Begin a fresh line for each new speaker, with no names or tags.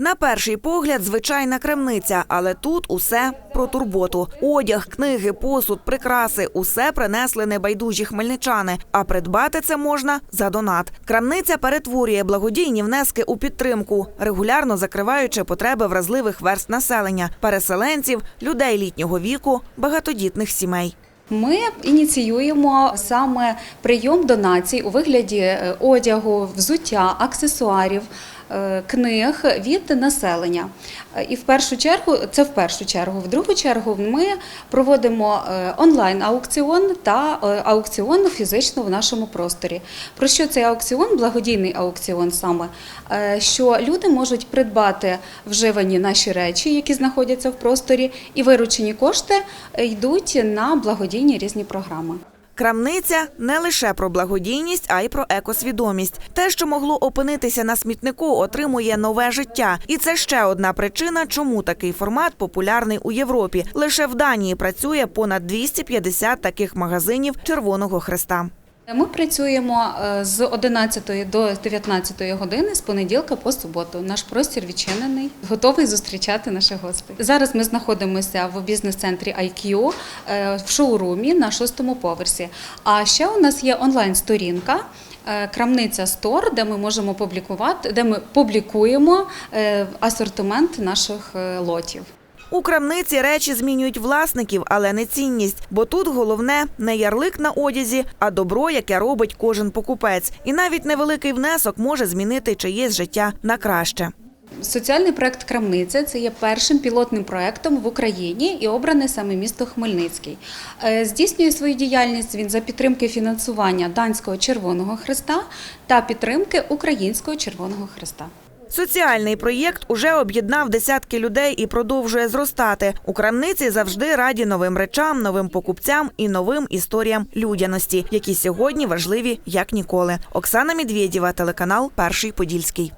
На перший погляд, звичайна крамниця, але тут усе про турботу. Одяг, книги, посуд, прикраси усе принесли небайдужі хмельничани. А придбати це можна за донат. Крамниця перетворює благодійні внески у підтримку, регулярно закриваючи потреби вразливих верст населення, переселенців, людей літнього віку, багатодітних сімей.
Ми ініціюємо саме прийом донацій у вигляді е, одягу, взуття, аксесуарів. Е, Книг від населення, Е, і в першу чергу це в першу чергу. В другу чергу ми проводимо е, онлайн аукціон та аукціон фізично в нашому просторі. Про що цей аукціон? Благодійний аукціон саме, що люди можуть придбати вживані наші речі, які знаходяться в просторі, і виручені кошти йдуть на благодійні різні програми.
Крамниця не лише про благодійність, а й про екосвідомість. Те, що могло опинитися на смітнику, отримує нове життя. І це ще одна причина, чому такий формат популярний у Європі. Лише в Данії працює понад 250 таких магазинів Червоного Хреста.
Ми працюємо е, з 11 до 19 години з понеділка по суботу. Наш простір відчинений, готовий зустрічати наших гостей. Зараз ми знаходимося в бізнес-центрі IQ е, в шоурумі на шостому поверсі. А ще у нас є онлайн-сторінка. е, Крамниця Стор, де ми можемо публікувати, де ми публікуємо асортимент наших лотів.
У крамниці речі змінюють власників, але не цінність. Бо тут головне не ярлик на одязі, а добро, яке робить кожен покупець. І навіть невеликий внесок може змінити чиєсь життя на краще.
Соціальний проект Крамниця це є першим пілотним проектом в Україні і обране саме місто Хмельницький. Е, Здійснює свою діяльність він за підтримки фінансування Данського Червоного Христа та підтримки Українського Червоного Христа.
Соціальний проєкт уже об'єднав десятки людей і продовжує зростати. У крамниці завжди раді новим речам, новим покупцям і новим історіям людяності, які сьогодні важливі як ніколи. Оксана Медведєва, телеканал Перший Подільський.